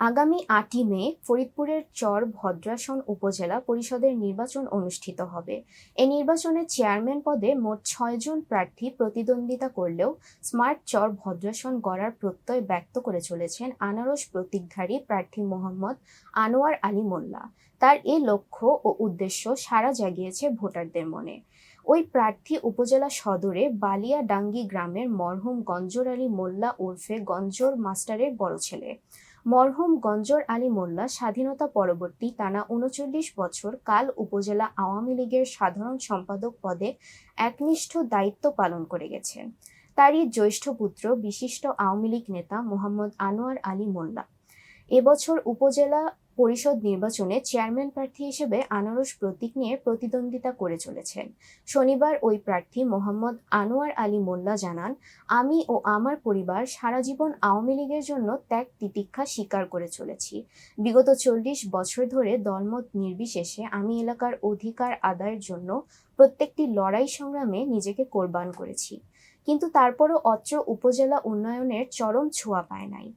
আগামী আটই মে ফরিদপুরের চর ভদ্রাসন উপজেলা পরিষদের নির্বাচন অনুষ্ঠিত হবে। এ নির্বাচনে চেয়ারম্যান পদে মোট ছয়জন প্রার্থী প্রতিদ্বন্দ্বিতা করলেও স্মার্ট চর ভদ্রাসন গড়ার প্রত্যয় ব্যক্ত করে চলেছেন আনারস প্রতীকধারী প্রার্থী মোহাম্মদ আনোয়ার আলী মোল্লা। তার এ লক্ষ্য ও উদ্দেশ্য সারা জাগিয়েছে ভোটারদের মনে। ওই প্রার্থী উপজেলা সদরে বালিয়াডাঙ্গি গ্রামের মরহুম গঞ্জর আলী মোল্লা ওরফে গঞ্জর মাস্টারের বড় ছেলে। মরহুম গঞ্জর আলী মোল্লা স্বাধীনতা পরবর্তী টানা উনচল্লিশ বছর কাল উপজেলা আওয়ামী লীগের সাধারণ সম্পাদক পদে একনিষ্ঠ দায়িত্ব পালন করে গেছেন তারই জ্যৈষ্ঠ পুত্র বিশিষ্ট আওয়ামী লীগ নেতা মোহাম্মদ আনোয়ার আলী মোল্লা। এবছর উপজেলা পরিষদ নির্বাচনে চেয়ারম্যান প্রার্থী হিসেবে আনারস প্রতীক নিয়ে প্রতিদ্বন্দ্বিতা করে চলেছেন। শনিবার ওই প্রার্থী মোহাম্মদ আনোয়ার আলী মোল্লা জানান, আমি ও আমার পরিবার সারা জীবন আওয়ামী লীগের জন্য ত্যাগ তিতিক্ষা স্বীকার করে চলেছি। বিগত চল্লিশ বছর ধরে দলমত নির্বিশেষে আমি এলাকার অধিকার আদায়ের জন্য প্রত্যেকটি লড়াই সংগ্রামে নিজেকে কোরবান করেছি। কিন্তু তারপরও অত্র উপজেলা উন্নয়নের চরম ছোঁয়া পায় নাই।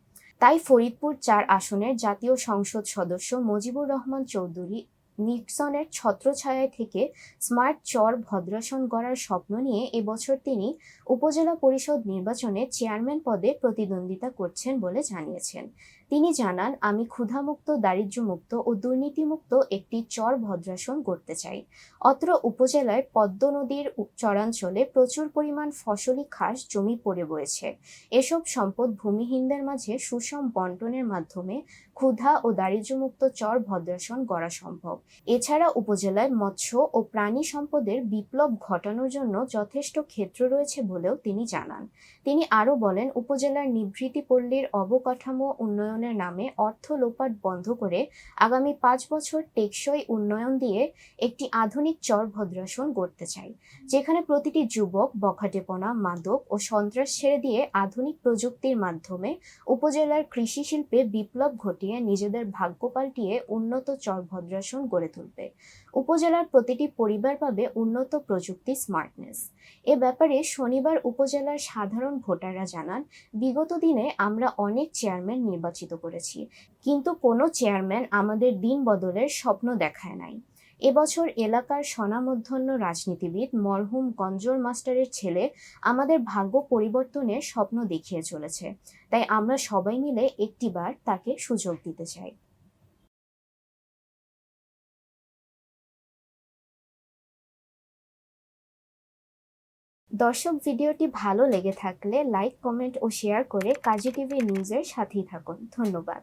তাই ফরিদপুর চার আসনের জাতীয় সংসদ সদস্য মজিবুর রহমান চৌধুরী নিক্সনের ছত্রছায়ায় থেকে স্মার্ট চর ভদ্রাসন গড়ার স্বপ্ন নিয়ে এবছর তিনি উপজেলা পরিষদ নির্বাচনে চেয়ারম্যান পদে প্রতিদ্বন্দ্বিতা করছেন বলে জানিয়েছেন। তিনি জানান, আমি ক্ষুধামুক্ত, দারিদ্র্যমুক্ত ও দুর্নীতিমুক্ত একটি চর ভদ্রাসন করতে চাই। অত্র উপজেলায় পদ্ম নদীর চরাঞ্চলে প্রচুর পরিমাণ ফসলি খাস জমি পড়ে বয়েছে। এসব সম্পদ ভূমিহীনদের মাঝে সুষম বন্টনের মাধ্যমে ক্ষুধা ও দারিদ্র্যমুক্ত চর ভদ্রাসন গড়া সম্ভব। এছাড়া উপজেলায় মৎস্য ও প্রাণী সম্পদের বিপ্লব ঘটানোর জন্য যথেষ্ট ক্ষেত্র রয়েছে বলেও তিনি জানান। তিনি আরও বলেন, উপজেলার নিভৃতি পল্লীর অবকাঠামো উন্নয়নের নামে অর্থ লোপাট বন্ধ করে আগামী পাঁচ বছর টেকসই উন্নয়ন দিয়ে একটি আধুনিক চর ভদ্রাসন গড়তে চাই, যেখানে প্রতিটি যুবক, বখাটেপনা, মাদক ও সন্ত্রাস ছেড়ে দিয়ে আধুনিক প্রযুক্তির মাধ্যমে উপজেলার কৃষি শিল্পে বিপ্লব ঘটিয়ে নিজেদের ভাগ্য পাল্টিয়ে উন্নত চর ভদ্রাসন গড়ে তুলবে। উপজেলার প্রতিটি পরিবার পাবে উন্নত প্রযুক্তি স্মার্টনেস। এ ব্যাপারে শনিবার উপজেলার সাধারণ ভোটাররা জানান, বিগত দিনে আমরা অনেক চেয়ারম্যান নির্বাচিত করেছি। কিন্তু কোনো চেয়ারম্যান আমাদের দিন বদলের স্বপ্ন দেখায় নাই। এবছর এলাকার স্বনামধন্য রাজনীতিবিদ মরহুম গঞ্জর মাস্টারের ছেলে আমাদের ভাগ্য পরিবর্তনের স্বপ্ন দেখিয়ে চলেছে। তাই আমরা সবাই মিলে একটিবার তাকে সুযোগ দিতে চাই। দর্শক ভিডিওটি ভালো লেগে থাকলে লাইক, কমেন্ট ও শেয়ার করে কাজী টিভি নিউজের সাথেই থাকুন। ধন্যবাদ।